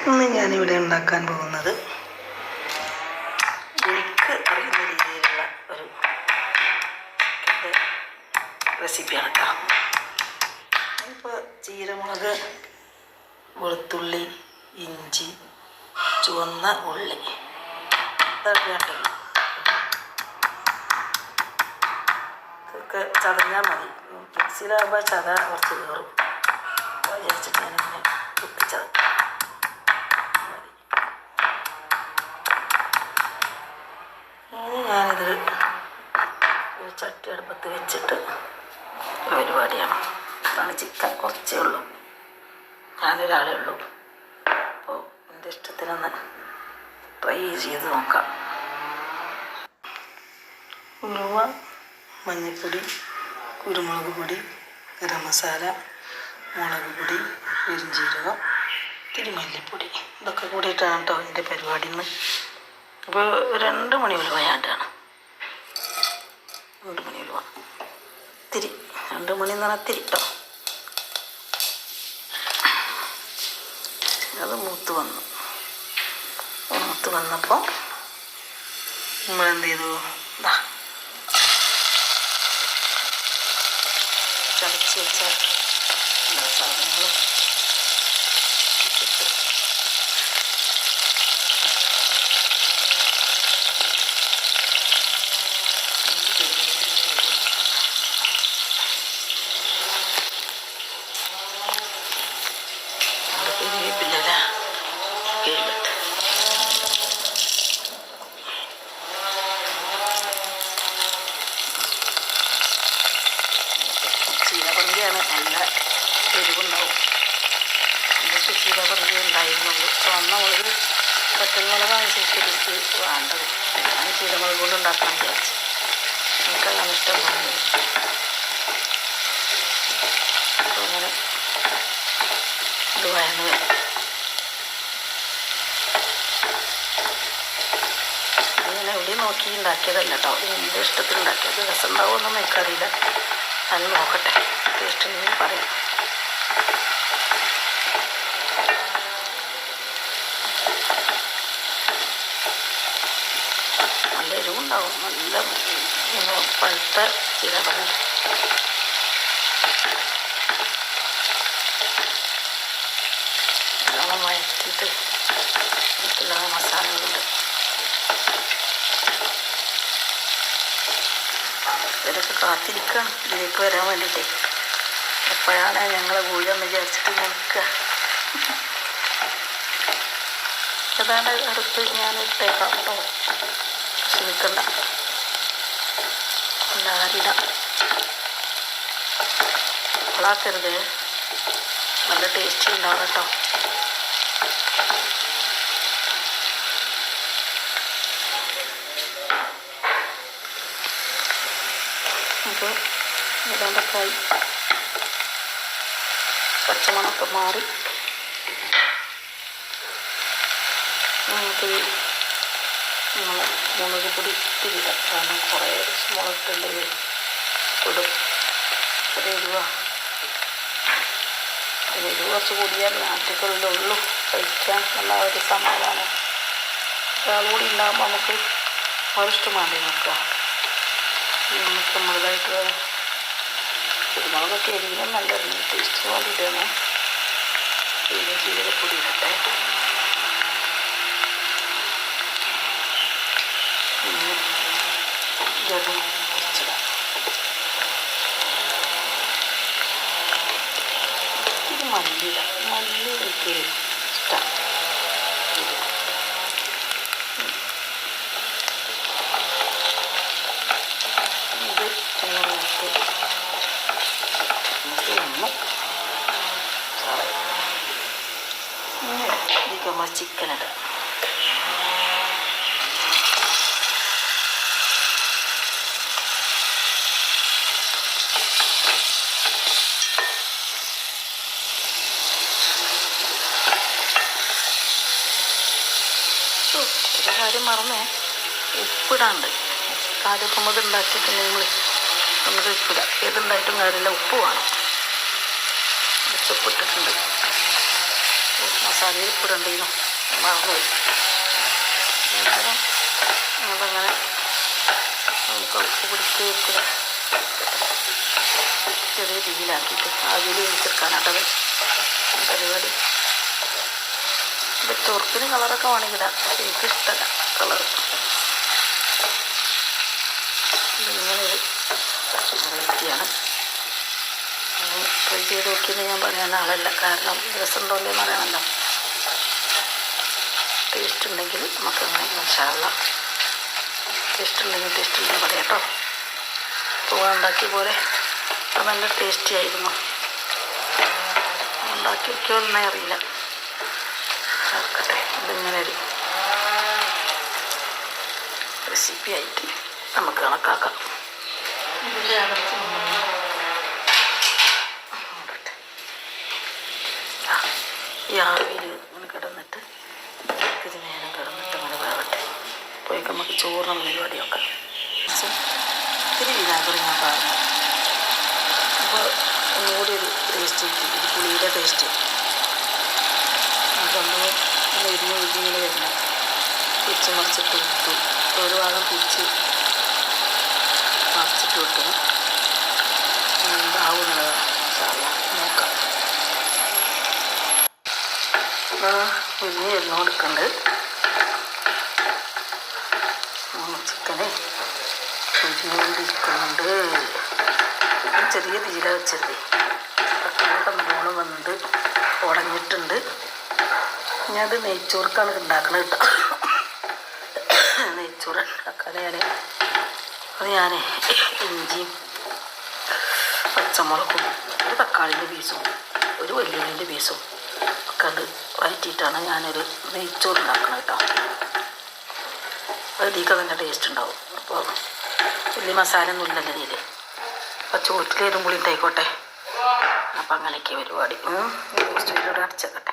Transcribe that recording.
ഇന്ന് ഞാനിവിടെ ഉണ്ടാക്കാൻ പോകുന്നത് എനിക്ക് അറിയുന്ന രീതിയിലുള്ള ഒരു റെസിപ്പിയാണ് കേട്ടോ ഇപ്പോൾ ചീരമുളക് വെളുത്തുള്ളി ഇഞ്ചി ചുവന്ന ഉള്ളി. ഇതൊക്കെ ചതഞ്ഞാൽ മതി. മിക്സിയിലാകുമ്പോൾ ചത കുറച്ച് കയറും അതാണ് ചിക്കൻ കുറച്ചേ ഉള്ളൂ. ഞാനൊരാളേ ഉള്ളൂ. അപ്പോൾ എന്റെ ഇഷ്ടത്തിനൊന്ന് ട്രൈ ചെയ്ത് നോക്കാം. ഉലുവ മഞ്ഞൾപ്പൊടി കുരുമുളക് പൊടി ഗരം മസാല മുളക് പൊടി പെരിഞ്ചീരകം ഇത്തിരി മല്ലിപ്പൊടി. ഇതൊക്കെ കൂടിയിട്ടാണ് കേട്ടോ എന്റെ പരിപാടി ഇന്ന് അപ്പോൾ രണ്ട് മണി ഉലുവയാണ്ടാണ് രണ്ട് മണി ഉലുവ. ഇത്തിരി രണ്ട് മണി എന്ന് പറഞ്ഞാൽ ഇത്തിരി കേട്ടോ അത് മൂത്ത് വന്നു. മൂത്ത് വന്നപ്പോൾ നമ്മൾ എന്ത് ചെയ്തു ഇതാ ചതച്ച് വെച്ച ഇതൊക്കെ ചീരപറങ്കി ഉണ്ടായിരുന്നുള്ളൂ ചുവന്ന മുളക് പച്ചമുളകാണ് ശരിക്കും എനിക്ക് വേണ്ടത്. ഞാൻ ചീരമുളക് കൊണ്ട് ഉണ്ടാക്കാൻ വിചാരിച്ചു. എനിക്കതാണ് ഇഷ്ടം പറഞ്ഞത്. അപ്പോൾ അങ്ങനെ ഇത് വരും അങ്ങനെ എവിടെയും നോക്കി ഉണ്ടാക്കിയതല്ല കേട്ടോ. എന്റെ ഇഷ്ടത്തിൽ ഉണ്ടാക്കിയത്? രസം ഉണ്ടാവുമെന്നൊന്നും എനിക്കറിയില്ല. അത് നോക്കട്ടെ. ടേസ്റ്റ് ഉണ്ടെങ്കിൽ പറയാം. എരിവുണ്ടാവും നല്ല പഴുത്ത ചില മസാലകളുണ്ട് ഇവരൊക്കെ കാത്തിരിക്കുകയാണ് ഇതിലേക്ക് വരാൻ വേണ്ടിയിട്ടേ എപ്പോഴാണ് ഞങ്ങളെ വീഴെന്ന് വിചാരിച്ചിട്ട് നിൽക്കുക? ഏതാണ്ട് അടുത്ത് ഞാൻ ഇട്ടേക്കാം കേട്ടോ. ക്ഷമിക്കണ്ട ലാരിട വളാക്കരുത് നല്ല ടേസ്റ്റ് ഉണ്ടാവും കേട്ടോ. അപ്പോൾ ഫ്രൈ പച്ചമണമൊക്കെ മാറി. നമുക്ക് നമ്മൾ മുളക് പൊടി ഇട്ടില്ല കാരണം കുറേ മുളകിട്ടുണ്ടെങ്കിൽ കൊടും ഒരു എരിവ എരിവ് കുറച്ച് കൂടിയാൽ നാട്ടുകളിലുള്ളൂ കഴിക്കാൻ നല്ല ഒരു സമാധാനം. ഒരാളുകൂടി കൂടി ഉണ്ടാകുമ്പോൾ നമുക്ക് അവരിഷ്ടം വേണ്ടി നോക്കുക നമുക്ക് നമ്മളതായിട്ട് കുരുമുളകൊക്കെ എരിവിനും നല്ല ടേസ്റ്റിന് വേണ്ടിയിട്ടാണ് പിന്നെ ജീരകപ്പൊടി ഇടട്ടെ പിന്നെ ഗരം കുറച്ചിടാം ഇത് മല്ലിയിടാം മല്ലി എനിക്ക് ഇഷ്ടമാണ് ഇത് എണ്ണയിട്ട് നമുക്ക് ഒന്ന് ഇതിലേക്ക് നമ്മൾ ചിക്കൻ ഇടാം ഓ, ഒരു കാര്യം മറന്നേ. ഉപ്പിടാണ്ട്. കാര്യം നമ്മൾ ഉണ്ടാക്കിയിട്ടുണ്ടെങ്കിൽ നമുക്ക് ഉപ്പിടാം. ഏതുണ്ടായിട്ടും കാര്യമില്ല. ഉപ്പ് വേണം. ഉപ്പിട്ടിട്ടുണ്ട്. മസാലയിൽ ഉപ്പിടണ്ടീനോ. മറന്നുപോയി അന്നേരം അതങ്ങനെ നമുക്ക് ഉപ്പ് പിടിച്ച് വെക്കുക ചെറിയ രീതിയിലാക്കിയിട്ട് ആവിയിൽ വേവിച്ചെടുക്കാനാട്ടത് പരിപാടി. ചൊറുക്കിന് കളറൊക്കെ വേണമെങ്കിൽ ഇടാം. പക്ഷെ എനിക്കിഷ്ടമല്ല കളർ ഇങ്ങനൊരു വെറൈറ്റിയാണ് ട്രൈ ചെയ്ത് നോക്കിയെന്ന് ഞാൻ പറയുന്ന ആളല്ല. കാരണം രസമുണ്ടോ അല്ലേ പറയണമല്ലോ. ടേസ്റ്റ് ഉണ്ടെങ്കിൽ നമുക്ക് അങ്ങനെ മസാല ടേസ്റ്റ് ഉണ്ടെങ്കിൽ ടേസ്റ്റ് ഉണ്ടെങ്കിൽ പറയാം കേട്ടോ. പോകാൻ ഉണ്ടാക്കിയ പോലെ അത് നല്ല ടേസ്റ്റി ആയിരുന്നു. ഉണ്ടാക്കി വയ്ക്കുമെന്നേ അറിയില്ല. ചേർക്കട്ടെ ഇതിങ്ങനെ റെസിപ്പി ആയിട്ട് നമുക്ക് കണക്കാക്കാം. ഈ ഇങ്ങനെ കിടന്നിട്ട് ഇത് നേരം കിടന്നിട്ട് അങ്ങനെ വേവട്ടെ. പോയൊക്കെ നമുക്ക് ചോറിന് പരിപാടിയൊക്കെ. ഇത്തിരി വിനാഗിരി ഞാൻ പറഞ്ഞു അപ്പോൾ ഒന്നുകൂടി ഒരു ടേസ്റ്റ് കിട്ടി. പുളിയുടെ ടേസ്റ്റ് ഇങ്ങനെ ഇരിഞ്ഞ് ഇരിഞ്ഞിങ്ങനെ വരുന്നത് തിരിച്ച് മറിച്ചിട്ട് വിട്ടു ഒരു ഭാഗം തിരിച്ച് മറിച്ചിട്ട് വിട്ടു എന്താവുന്നതാണ് സാറില്ല നോക്കാം. ഇനി എല്ലാം കൊടുക്കണ്ട്. ചിക്കനെ കൊണ്ടിരിക്കുന്നുണ്ട് ചെറിയ തീര വെച്ചത് തക്കാളിയൊക്കെ നല്ലോണം വന്നിട്ട് ഉടഞ്ഞിട്ടുണ്ട് ഞാനത് നെയ്ച്ചോർക്കാണ് ഉണ്ടാക്കണത് കേട്ടോ. നെയ്ച്ചോറ് ഉണ്ടാക്കാതെ അത് ഞാൻ ഇഞ്ചിയും പച്ചമുളകും ഒരു തക്കാളിന്റെ പീസും ഒരു വെല്ലുള്ളിന്റെ പീസും ഒക്കെ അത് വഴറ്റിയിട്ടാണ് ഞാനൊരു നെയ്ച്ചോറ് ഉണ്ടാക്കുന്നത് കേട്ടോ. അതിലേക്ക് തന്നെ ടേസ്റ്റ് ഉണ്ടാവും. അപ്പോൾ വലിയ മസാല ഒന്നും ഇല്ലല്ലോ ഇതിൽ അപ്പോൾ ചോറ്റിലേതും കൂടി ഉണ്ടായിക്കോട്ടെ അപ്പം അങ്ങനെയൊക്കെ പരിപാടി. സ്റ്റീലോട് അടച്ചേക്കട്ടെ.